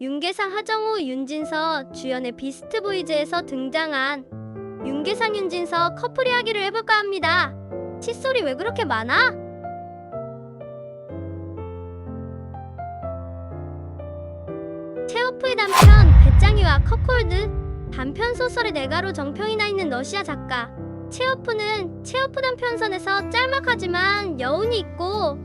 윤계상, 하정우, 윤진서 주연의 비스트 보이즈에서 등장한 윤계상, 윤진서 커플 이야기를 해볼까 합니다. 칫솔이 왜 그렇게 많아? 체오프의 단편 배짱이와 커콜드 단편 소설의 내가로 정평이 나 있는 러시아 작가 체오프는 체오프 단편선에서 짤막하지만 여운이 있고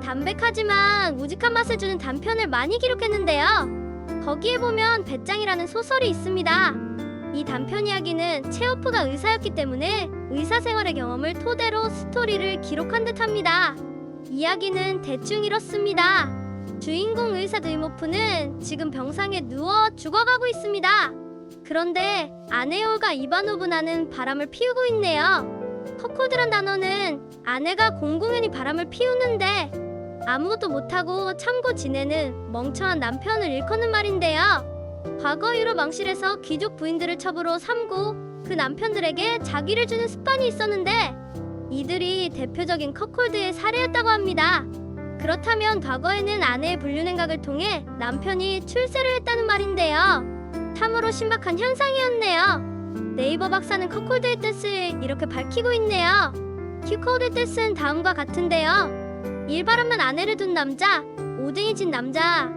담백하지만 우직한 맛을 주는 단편을 많이 기록했는데요. 거기에 보면 배짱이라는 소설이 있습니다. 이 단편 이야기는 체오프가 의사였기 때문에 의사 생활의 경험을 토대로 스토리를 기록한 듯합니다. 이야기는 대충 이렇습니다. 주인공 의사 드이모프는 지금 병상에 누워 죽어가고 있습니다. 그런데 아내 올가 이바노브나는 바람을 피우고 있네요. 커코드란 단어는 아내가 공공연히 바람을 피우는데 아무것도 못하고 참고 지내는 멍청한 남편을 일컫는 말인데요. 과거 유럽 왕실에서 귀족 부인들을 첩으로 삼고 그 남편들에게 자기를 주는 습관이 있었는데 이들이 대표적인 컵콜드의 사례였다고 합니다. 그렇다면 과거에는 아내의 불륜행각을 통해 남편이 출세를 했다는 말인데요. 참으로 신박한 현상이었네요. 네이버 박사는 컵콜드의 뜻을 이렇게 밝히고 있네요. 큐코드의 뜻은 다음과 같은데요. 일바람난 아내를 둔 남자, 오등이 진 남자,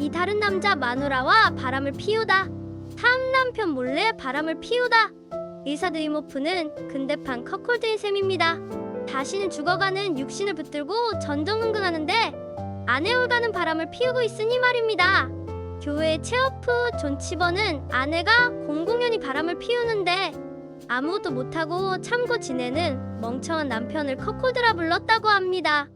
이 다른 남자 마누라와 바람을 피우다. 탐 남편 몰래 바람을 피우다. 의사 드이모프는 근대판 컵콜드인 셈입니다. 다시는 죽어가는 육신을 붙들고 전전긍긍하는데 아내 올가는 바람을 피우고 있으니 말입니다. 교회 체어프 존 치버는 아내가 공공연히 바람을 피우는데 아무것도 못하고 참고 지내는 멍청한 남편을 컵콜드라 불렀다고 합니다.